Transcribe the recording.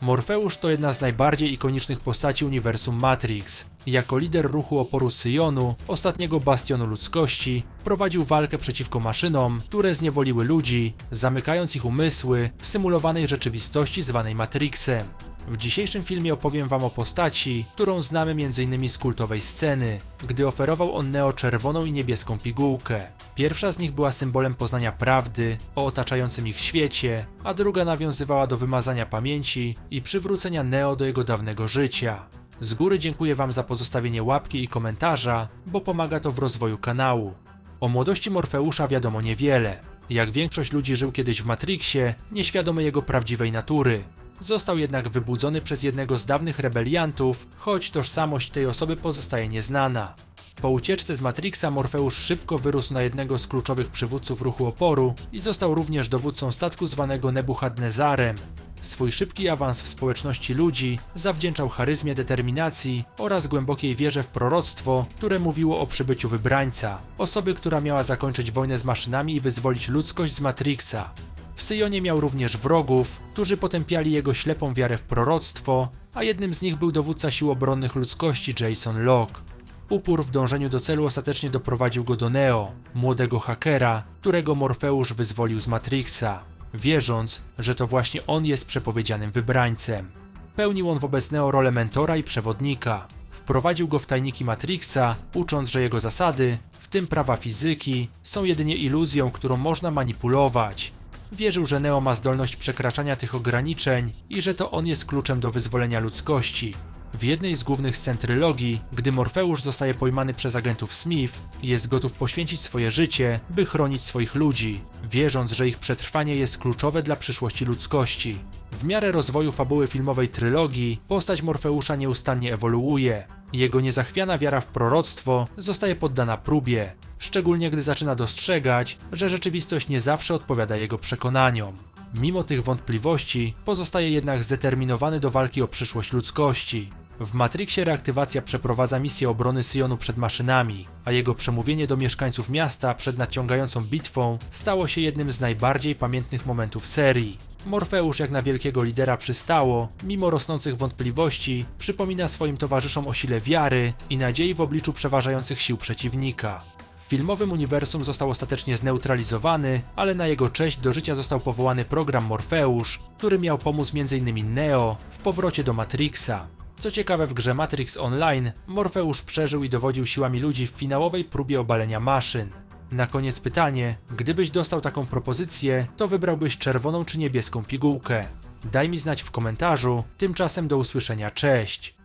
Morfeusz to jedna z najbardziej ikonicznych postaci uniwersum Matrix. Jako lider ruchu oporu Syjonu, ostatniego bastionu ludzkości, prowadził walkę przeciwko maszynom, które zniewoliły ludzi, zamykając ich umysły w symulowanej rzeczywistości zwanej Matrixem. W dzisiejszym filmie opowiem wam o postaci, którą znamy m.in. z kultowej sceny, gdy oferował on Neo czerwoną i niebieską pigułkę. Pierwsza z nich była symbolem poznania prawdy o otaczającym ich świecie, a druga nawiązywała do wymazania pamięci i przywrócenia Neo do jego dawnego życia. Z góry dziękuję wam za pozostawienie łapki i komentarza, bo pomaga to w rozwoju kanału. O młodości Morfeusza wiadomo niewiele. Jak większość ludzi żył kiedyś w Matrixie, nieświadomy jego prawdziwej natury. Został jednak wybudzony przez jednego z dawnych rebeliantów, choć tożsamość tej osoby pozostaje nieznana. Po ucieczce z Matrixa Morfeusz szybko wyrósł na jednego z kluczowych przywódców ruchu oporu i został również dowódcą statku zwanego Nebuchadnezarem. Swój szybki awans w społeczności ludzi zawdzięczał charyzmie determinacji oraz głębokiej wierze w proroctwo, które mówiło o przybyciu wybrańca, osoby, która miała zakończyć wojnę z maszynami i wyzwolić ludzkość z Matrixa. W Syjonie miał również wrogów, którzy potępiali jego ślepą wiarę w proroctwo, a jednym z nich był dowódca sił obronnych ludzkości Jason Locke. Upór w dążeniu do celu ostatecznie doprowadził go do Neo, młodego hakera, którego Morfeusz wyzwolił z Matrixa, wierząc, że to właśnie on jest przepowiedzianym wybrańcem. Pełnił on wobec Neo rolę mentora i przewodnika. Wprowadził go w tajniki Matrixa, ucząc, że jego zasady, w tym prawa fizyki, są jedynie iluzją, którą można manipulować. Wierzył, że Neo ma zdolność przekraczania tych ograniczeń i że to on jest kluczem do wyzwolenia ludzkości. W jednej z głównych scen trylogii, gdy Morfeusz zostaje pojmany przez agentów Smith, jest gotów poświęcić swoje życie, by chronić swoich ludzi, wierząc, że ich przetrwanie jest kluczowe dla przyszłości ludzkości. W miarę rozwoju fabuły filmowej trylogii, postać Morfeusza nieustannie ewoluuje. Jego niezachwiana wiara w proroctwo zostaje poddana próbie, szczególnie gdy zaczyna dostrzegać, że rzeczywistość nie zawsze odpowiada jego przekonaniom. Mimo tych wątpliwości, pozostaje jednak zdeterminowany do walki o przyszłość ludzkości. W Matrixie reaktywacja przeprowadza misję obrony Syjonu przed maszynami, a jego przemówienie do mieszkańców miasta przed nadciągającą bitwą stało się jednym z najbardziej pamiętnych momentów serii. Morfeusz jak na wielkiego lidera przystało, mimo rosnących wątpliwości, przypomina swoim towarzyszom o sile wiary i nadziei w obliczu przeważających sił przeciwnika. W filmowym uniwersum został ostatecznie zneutralizowany, ale na jego cześć do życia został powołany program Morfeusz, który miał pomóc m.in. Neo w powrocie do Matrixa. Co ciekawe, w grze Matrix Online Morfeusz przeżył i dowodził siłami ludzi w finałowej próbie obalenia maszyn. Na koniec pytanie, gdybyś dostał taką propozycję, to wybrałbyś czerwoną czy niebieską pigułkę? Daj mi znać w komentarzu, tymczasem do usłyszenia, cześć!